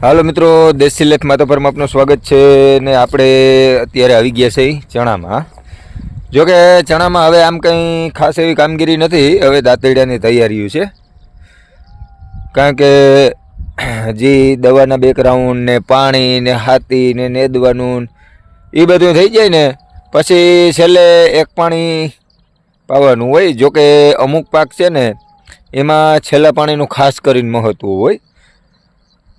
હાલો મિત્રો, દેશી લેખ માતાપરમાં આપનું સ્વાગત છે ને આપણે અત્યારે આવી ગયા છે ચણામાં. જો કે ચણામાં હવે આમ કંઈ ખાસ એવી કામગીરી નથી, હવે દાંતરડાની તૈયારીઓ છે. કારણ કે હજી દવાના બેકગ્રાઉન્ડ રાઉન્ડ ને પાણી ને હાથી ને નેદવાનું એ બધું થઈ જાય ને, પછી છેલ્લે એક પાણી પાવાનું હોય. જો કે અમુક પાક છે ને, એમાં છેલ્લા પાણીનું ખાસ કરીને મહત્વ હોય.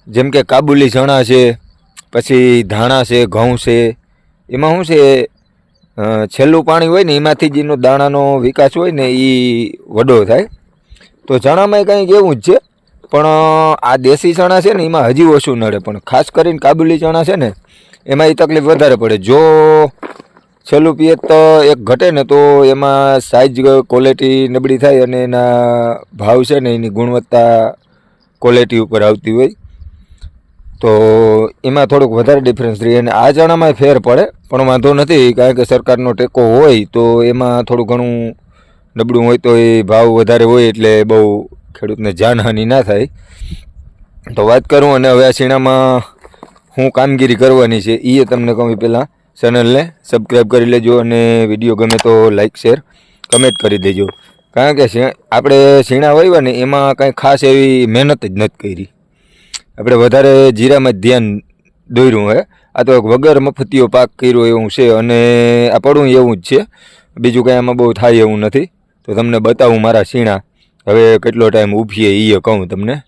જેમ કે કાબુલી ચણા છે, પછી ધાણા છે, ઘઉં છે, એમાં શું છે છેલ્લું પાણી હોય ને, એમાંથી જ એનો દાણાનો વિકાસ હોય ને એ વડો થાય. તો ચણામાં કંઈક એવું જ છે, પણ આ દેશી ચણા છે ને, એમાં હજી ઓછું નડે. પણ ખાસ કરીને કાબુલી ચણા છે ને, એમાં એ તકલીફ વધારે પડે. જો છેલ્લું પિયત એક ઘટે ને, તો એમાં સાઇઝ ક્વોલિટી નબળી થાય અને એના ભાવ છે ને, એની ગુણવત્તા ક્વોલિટી ઉપર આવતી હોય. તો એમાં થોડુંક વધારે ડિફરન્સ રહે. અને આ ચણામાં ફેર પડે, પણ વાંધો નથી, કારણ કે સરકારનો ટેકો હોય તો એમાં થોડું ઘણું નબળું હોય તો એ ભાવ વધારે હોય એટલે બહુ ખેડૂતને જાનહાનિ ના થાય. તો વાત કરું અને હવે આ શીણામાં હું કામગીરી કરવાની છે. એ તમને કહું પહેલાં ચેનલને સબસ્ક્રાઈબ કરી લેજો અને વીડિયો ગમે તો લાઇક શેર કમેન્ટ કરી દેજો. કારણ કે આપણે શીણા વાવ્યા ને એમાં કાંઈ ખાસ એવી મહેનત જ નથી કરી. આપણે વધારે જીરામાં ધ્યાન દોર્યું હે. આ તો વગર મફતીઓ પાક કર્યો એવું છે અને આ પડું એવું જ છે. બીજું કાંઈ આમાં બહુ થાય એવું નથી. તો તમને બતાવું મારા શીણા. હવે કેટલો ટાઈમ ઊભીએ એ કહું તમને.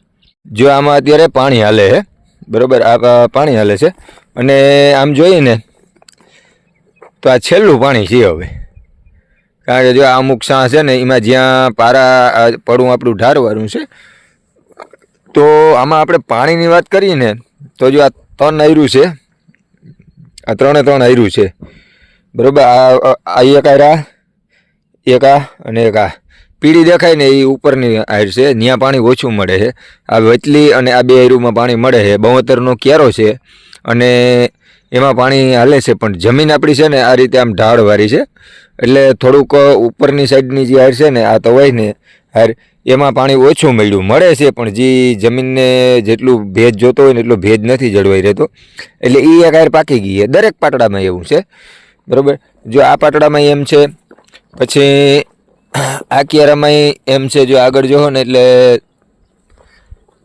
જો આમાં અત્યારે પાણી હાલે છે બરાબર? આ પાણી હાલે છે. અને આમ જોઈએ ને તો આ છેલ્લું પાણી છે હવે. કારણ કે જો આ અમુક સાં છે ને એમાં જ્યાં પારા પડવું પડું આપણું ઢારવાનું છે તો આમાં આપણે પાણીની વાત કરીએ ને, તો જો આ ત્રણ આયરું છે, આ ત્રણે ત્રણ આયરું છે. બરાબર? આ એક આયરા, એક આ અને એક આ. પીળી દેખાય ને એ ઉપરની આયર છે ત્યાં પાણી ઓછું મળે છે. આ વચલી અને આ બે આયરુમાં પાણી મળે છે. બહોતરનો ક્યારો છે અને એમાં પાણી હાલે છે, પણ જમીન આપણી છે ને આ રીતે આમ ઢાળવાળી છે. એટલે થોડુંક ઉપરની સાઈડની જે હાર છે ને, આ હોય ને, હાર એમાં પાણી ઓછું મળ્યું. મળે છે, પણ જે જમીનને જેટલું ભેજ જોતો હોય ને એટલો ભેજ નથી જળવાઈ રહેતો. એટલે એ એક આયર પાકી ગઈ છે. દરેક પાટડામાં એવું છે. બરાબર? જો આ પાટડામાં એમ છે, પછી આ કિયારામાં એમ છે, જો આગળ જોવો ને એટલે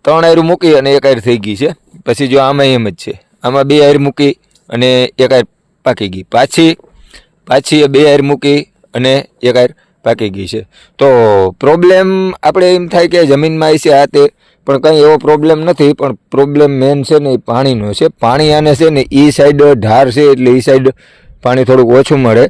ત્રણ આયરું મૂકી અને એક આયર થઈ ગઈ છે. પછી જો આમાં એમ જ છે. આમાં બે આયર મૂકી અને એક આયર પાકી ગઈ. પાછી પાછી બે આયર મૂકી અને એક આયર પાકી ગઈ છે. તો પ્રોબ્લેમ આપણે એમ થાય કે જમીનમાં આવી છે આ તે, પણ કંઈ એવો પ્રોબ્લેમ નથી, પણ પ્રોબ્લેમ મેન છે ને એ પાણીનો છે. પાણી આને છે ને એ સાઈડ ઢાર છે, એટલે એ સાઈડ પાણી થોડુંક ઓછું મળે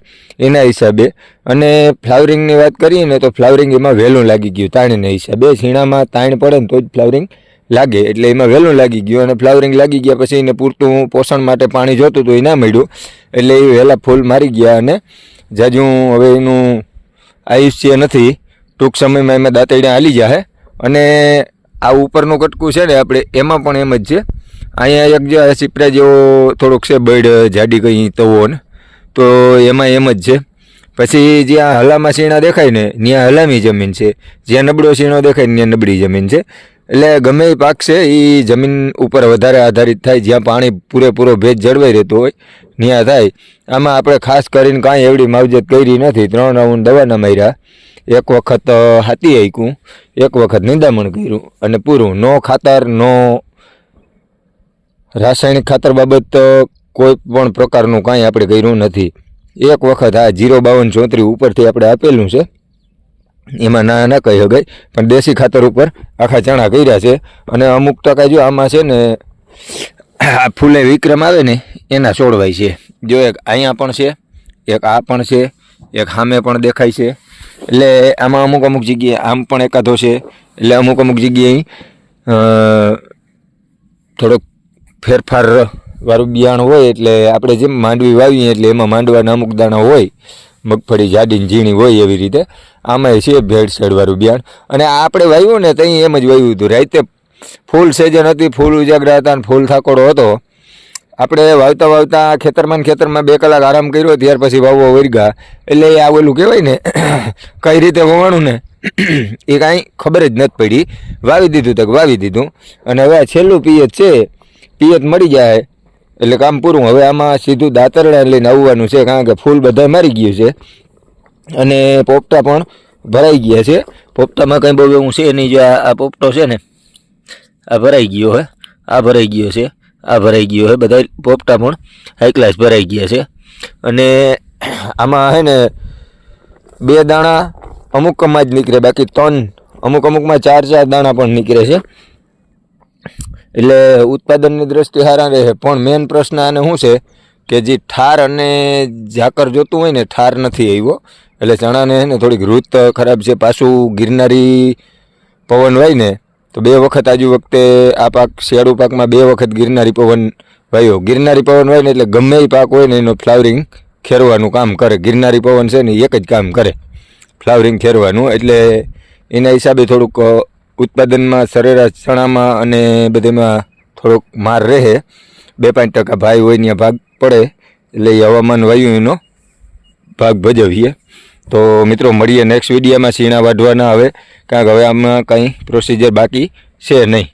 એના હિસાબે. અને ફ્લાવરિંગની વાત કરીએ ને, તો ફ્લાવરિંગ એમાં વહેલું લાગી ગયું તાણીના હિસાબે. છીણામાં તાણ પડે ને, તો જ ફ્લાવરિંગ લાગે. એટલે એમાં વહેલું લાગી ગયું. અને ફ્લાવરિંગ લાગી ગયા પછી એને પૂરતું પોષણ માટે પાણી જોતું હતું, એ ના મળ્યું. એટલે એ વહેલા ફૂલ મારી ગયા અને જાજુ હવે એનું આયુષ્ય નથી. ટૂંક સમયમાં એમાં દાંતરડા હાલી જાય અને આ ઉપરનું કટકું છે ને આપણે એમાં પણ એમ જ છે. અહીંયા એક જે સિપરા જેવો થોડોક છે બળ જાડી કંઈ તવો ને, તો એમાં એમ જ છે. પછી જ્યાં હલામાં શીણા દેખાય ને, ત્યાં હલામી જમીન છે. જ્યાં નબળો શીણો દેખાય ત્યાં નબળી જમીન છે. એટલે ગમે એ પાક છે એ જમીન ઉપર વધારે આધારિત થાય, જ્યાં પાણી પૂરેપૂરો ભેજ જળવાઈ રહેતો હોય ત્યાં થાય. આમાં આપણે ખાસ કરીને કાંઈ એવડી માવજત કરી નથી. ત્રણ રાઉન્ડ દવાના માર્યા એક વખત હાથી આંક્યું એક વખત નિંદામણ કર્યું. અને પૂરું નો ખાતર, નો રાસાયણિક ખાતર બાબત કોઈ પણ પ્રકારનું કાંઈ આપણે કર્યું નથી. એક વખત આ જીરો બાવન ચોત્રી ઉપરથી આપણે આપેલું છે. એમાં ના ના કહી શકાય પણ દેશી ખાતર ઉપર આખા ચણા કર્યા છે. અને અમુક ટકા જો આમાં છે ને, આ ફૂલે વિક્રમ આવે ને એના છોડવાય છે. જો એક અહીંયા પણ છે, એક આ પણ છે, એક સામે પણ દેખાય છે. એટલે આમાં અમુક અમુક જગ્યાએ આમ પણ એકાદો છે. એટલે અમુક અમુક જગ્યાએ થોડોક ફેરફાર વાળું બિયાણ હોય એટલે આપણે જેમ માંડવી વાવીએ એટલે એમાં માંડવાના અમુક દાણા હોય, મગફળી, જાડીની ઝીણી હોય એવી રીતે આમાં છે ભેળસેળ વાળું બિયાણ. અને આપણે વાવ્યું ને ત્યાં એમ જ વાવ્યું હતું. રાતે ફૂલ સેજન હતી, ફૂલ ઉજાગરા હતા અને ફૂલ થાકોડો હતો. આપણે વાવતા વાવતા ખેતરમાં ખેતરમાં બે કલાક આરામ કર્યો, ત્યાર પછી વાવવા વર્ગા એટલે આ ઓલું કહેવાય ને, કઈ રીતે વવાણું ને, એ કાંઈ ખબર જ નથી પડી. વાવી દીધું તક વાવી દીધું. અને હવે આ છેલ્લું પિયત છે, પિયત મળી જાય. એટલે કામ પૂરું. હવે આમાં સીધું દાતરડા લઈને આવવાનું છે, કારણ કે ફૂલ બધા મારી ગયું છે. અને પોપટા પણ ભરાઈ ગયા છે. પોપટામાં કંઈ બહુ એવું છે નહીં. જો આ પોપટો છે ને, આ ભરાઈ ગયો હે. આ ભરાઈ ગયો છે. આ ભરાઈ ગયો હે બધા પોપટા પણ હાઈ ક્લાસ ભરાઈ ગયા છે. અને આમાં છે ને બે દાણા અમુકમાં જ નીકળે, બાકી ત્રણ અમુક અમુકમાં ચાર ચાર દાણા પણ નીકળે છે. એટલે ઉત્પાદનની દ્રષ્ટિ સારા રહે પણ મેઇન પ્રશ્ન આને શું છે કે જે ઠાર અને ઝાકર જોતું હોય ને, ઠાર નથી આવ્યો. એટલે ચણાને ને થોડીક રૂત ખરાબ છે, પાછું ગિરનારી પવન હોય ને તો બે વખત આજુ વખતે આ પાક, શિયાળુ પાકમાં બે વખત ગિરનારી પવન વાયો. ગિરનારી પવન હોય ને એટલે ગમે એ પાક હોય ને એનો ફ્લાવરિંગ ખેરવાનું કામ કરે. ગિરનારી પવન છે ને એક જ કામ કરે. ફ્લાવરિંગ ખેરવાનું. એટલે એના હિસાબે થોડુંક ઉત્પાદનમાં સરેરાશ ચણામાં અને બધેમાં થોડોક માર રહે. બે પાંચ ટકા ભાઈ હોય ત્યાં ભાગ પડે. એટલે હવામાન વાયુ એનો ભાગ ભજવીએ. તો મિત્રો, મળીએ નેક્સ્ટ વિડીયોમાં શીણા વાઢવાના હવે. કારણ કે હવે આમાં કંઈ પ્રોસિજર બાકી છે નહીં.